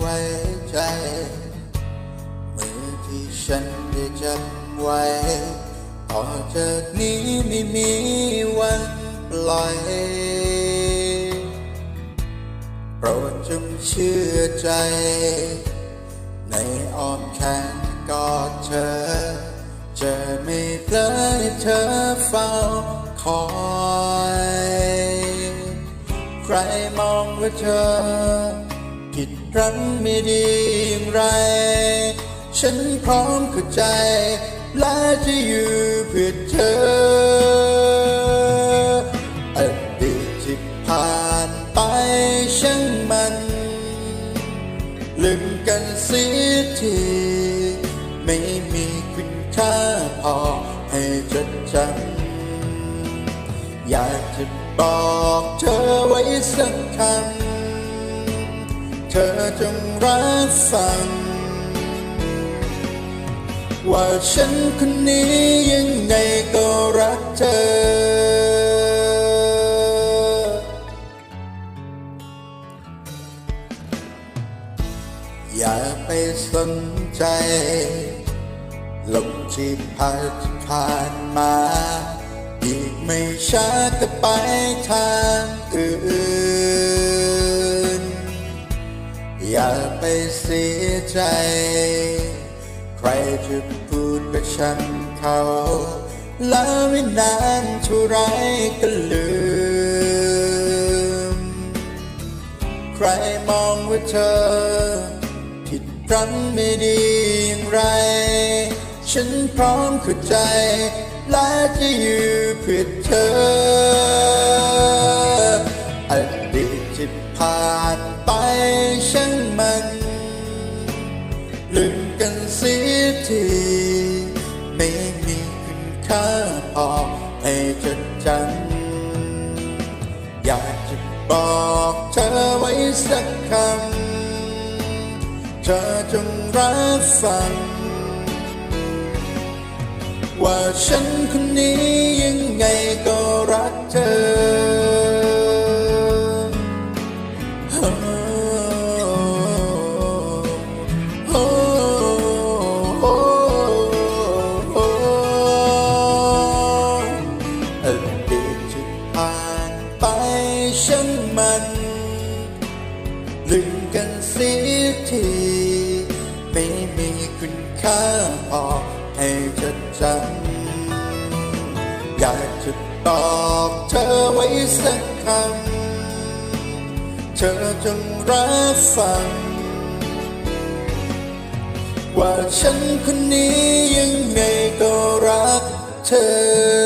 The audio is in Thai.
ไว้ใจ มือที่ฉันได้จับไว้ต่อจากนี้ไม่มีวันปล่อยโปรดจงเชื่อใจ ในอ้อมแขนกอดเธอ จะไม่เพลอให้เธอเฝ้าคอยใครมองว่าเธอ รังไม่ดีอย่างไร ฉันพร้อมเข้าใจ และจะอยู่เพื่อเธออดีตที่ผ่านไปช่างมันลืมกันเสียทีไม่มีคุณค่าพอให้จดจำอยากจะบอกเธอไว้สักคำ เธอจงรับฟังว่าฉันคนนี้ยังไงก็รักเธอ อย่าไปสนใจลมที่พัดผ่านมา อีกไม่ช้าก็ไปทางอื่น เสียใจ ใครจะพูดกับฉันเขา แล้วไม่นานเท่าไรก็ลืม ใครมองว่าเธอ ผิดพลั้งไม่ดีอย่างไร ฉันพร้อมเข้าใจ และจะอยู่เพื่อเธออดีตที่ผ่าน ทีไม่มีคุณค่าพอให้จดจำอยากจะบอกเธอไว้สักคำเธอจงรับฟัง ว่าฉันคนนี้ยังไงก็ พอให้จดจำอยากจะบอกเธอไว้สักคำเธอจงรับฟัง ว่าฉันคนนี้ยังไงก็รักเธอ